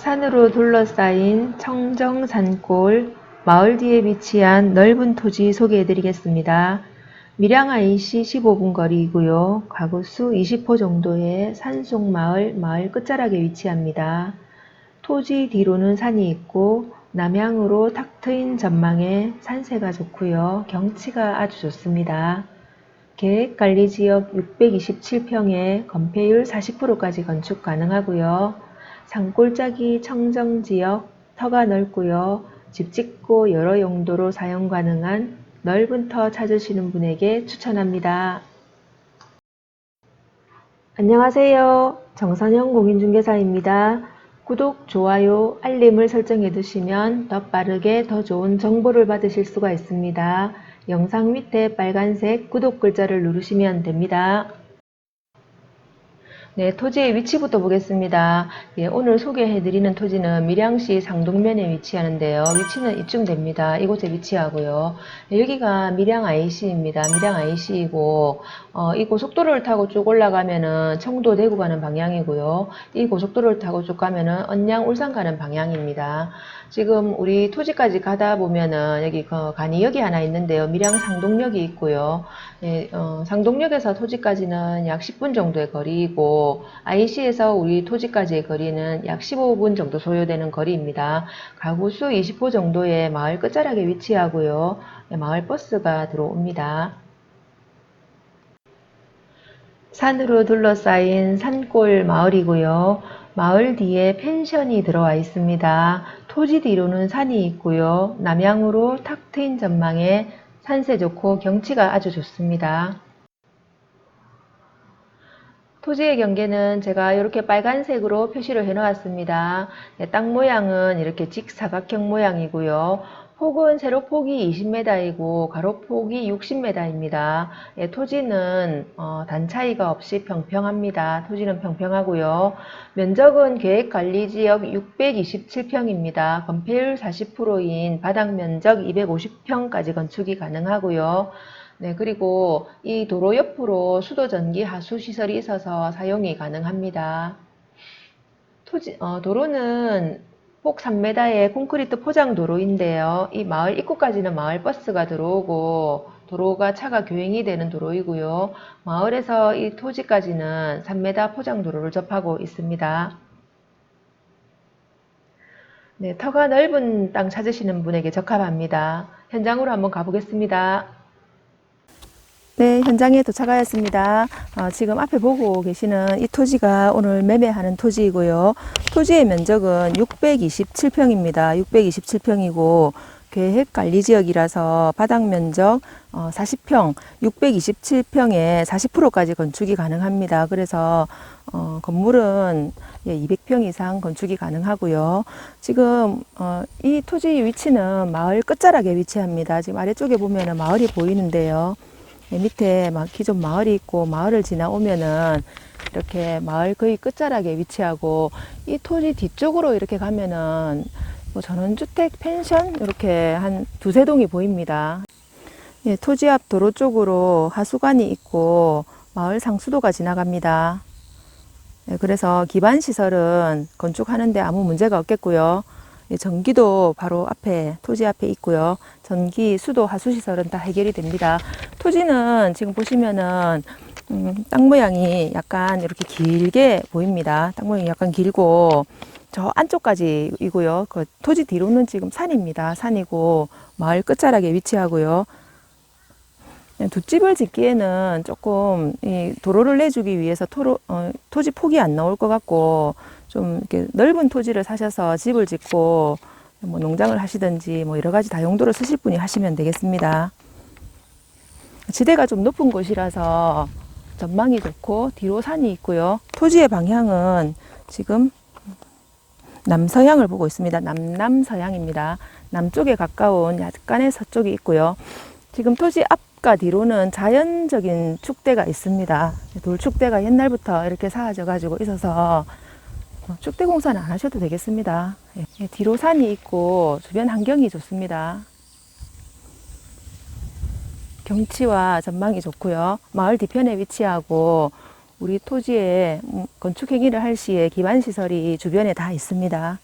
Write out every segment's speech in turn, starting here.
산으로 둘러싸인 청정산골 마을 뒤에 위치한 넓은 토지 소개해 드리겠습니다. 밀양 IC 15분 거리이고요. 가구 수 20호 정도의 산속 마을, 마을 끝자락에 위치합니다. 토지 뒤로는 산이 있고 남향으로 탁 트인 전망에 산세가 좋고요. 경치가 아주 좋습니다. 계획관리지역 627평에 건폐율 40%까지 건축 가능하고요. 산골짜기 청정지역 터가 넓고요. 집 짓고 여러 용도로 사용 가능한 넓은 터 찾으시는 분에게 추천합니다. 안녕하세요. 정선영 공인중개사입니다. 구독, 좋아요, 알림을 설정해 두시면 더 빠르게 더 좋은 정보를 받으실 수가 있습니다. 영상 밑에 빨간색 구독 글자를 누르시면 됩니다. 네, 토지의 위치부터 보겠습니다. 예, 오늘 소개해드리는 토지는 밀양시 상동면에 위치하는데요. 위치는 이쯤 됩니다. 이곳에 위치하고요. 네, 여기가 밀양 IC입니다. 밀양 IC이고 어, 이 고속도로를 타고 쭉 올라가면은 청도 대구 가는 방향이고요. 이 고속도로를 타고 쭉 가면은 언양 울산 가는 방향입니다. 지금 우리 토지까지 가다 보면은 여기 그 간이역이 하나 있는데요. 밀양 상동역이 있고요. 예, 어, 상동역에서 토지까지는 약 10분 정도의 거리이고 IC에서 우리 토지까지의 거리는 약 15분 정도 소요되는 거리입니다. 가구 수 20호 정도의 마을 끝자락에 위치하고요. 예, 마을 버스가 들어옵니다. 산으로 둘러싸인 산골 마을이고요. 마을 뒤에 펜션이 들어와 있습니다. 토지 뒤로는 산이 있고요. 남향으로 탁 트인 전망에 산세 좋고 경치가 아주 좋습니다. 토지의 경계는 제가 이렇게 빨간색으로 표시를 해 놓았습니다. 예, 땅 모양은 이렇게 직사각형 모양이고요. 폭은 세로폭이 20m이고 가로폭이 60m입니다. 예, 토지는 어, 단 차이가 없이 평평합니다. 토지는 평평하고요. 면적은 계획관리지역 627평입니다. 건폐율 40%인 바닥 면적 250평까지 건축이 가능하고요. 네, 그리고 이 도로 옆으로 수도 전기 하수 시설이 있어서 사용이 가능합니다. 토지, 어, 도로는 폭 3m의 콘크리트 포장 도로인데요. 이 마을 입구까지는 마을 버스가 들어오고 도로가 차가 교행이 되는 도로이고요. 마을에서 이 토지까지는 3m 포장 도로를 접하고 있습니다. 네, 터가 넓은 땅 찾으시는 분에게 적합합니다. 현장으로 한번 가보겠습니다. 네, 현장에 도착하였습니다. 어, 지금 앞에 보고 계시는 이 토지가 오늘 매매하는 토지이고요. 토지의 면적은 627평입니다. 627평이고 계획 관리 지역이라서 바닥 면적 어, 40평, 627평에 40%까지 건축이 가능합니다. 그래서 어, 건물은 예, 200평 이상 건축이 가능하고요. 지금 어, 이 토지 위치는 마을 끝자락에 위치합니다. 지금 아래쪽에 보면은 마을이 보이는데요. 예, 밑에 막 기존 마을이 있고 마을을 지나오면은 이렇게 마을 거의 끝자락에 위치하고 이 토지 뒤쪽으로 이렇게 가면은 뭐 전원주택 펜션 이렇게 한 두세 동이 보입니다. 예, 토지 앞 도로 쪽으로 하수관이 있고 마을 상수도가 지나갑니다. 예, 그래서 기반 시설은 건축하는데 아무 문제가 없겠고요. 예, 전기도 바로 앞에 토지 앞에 있고요. 전기, 수도, 하수 시설은 다 해결이 됩니다. 토지는 지금 보시면은 음, 땅 모양이 약간 이렇게 길게 보입니다. 땅 모양이 약간 길고 저 안쪽까지이고요. 그 토지 뒤로는 지금 산입니다. 산이고 마을 끝자락에 위치하고요. 두 집을 짓기에는 조금 이 도로를 내주기 위해서 토로, 어, 토지 폭이 안 나올 것 같고 좀 이렇게 넓은 토지를 사셔서 집을 짓고 뭐 농장을 하시든지 뭐 여러 가지 다 용도로 쓰실 분이 하시면 되겠습니다. 지대가 좀 높은 곳이라서 전망이 좋고 뒤로 산이 있고요. 토지의 방향은 지금 남서향을 보고 있습니다. 남남서향입니다. 남쪽에 가까운 약간의 서쪽이 있고요. 지금 토지 앞과 뒤로는 자연적인 축대가 있습니다. 돌축대가 옛날부터 이렇게 사아져 가지고 있어서 어, 축대 공사는 안 하셔도 되겠습니다. 예, 뒤로 산이 있고 주변 환경이 좋습니다. 경치와 전망이 좋고요. 마을 뒤편에 위치하고 우리 토지에 음, 건축 행위를 할 시에 기반 시설이 주변에 다 있습니다.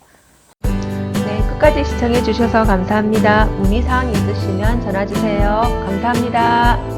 끝까지 시청해 주셔서 감사합니다. 문의 사항 있으시면 전화 주세요. 감사합니다.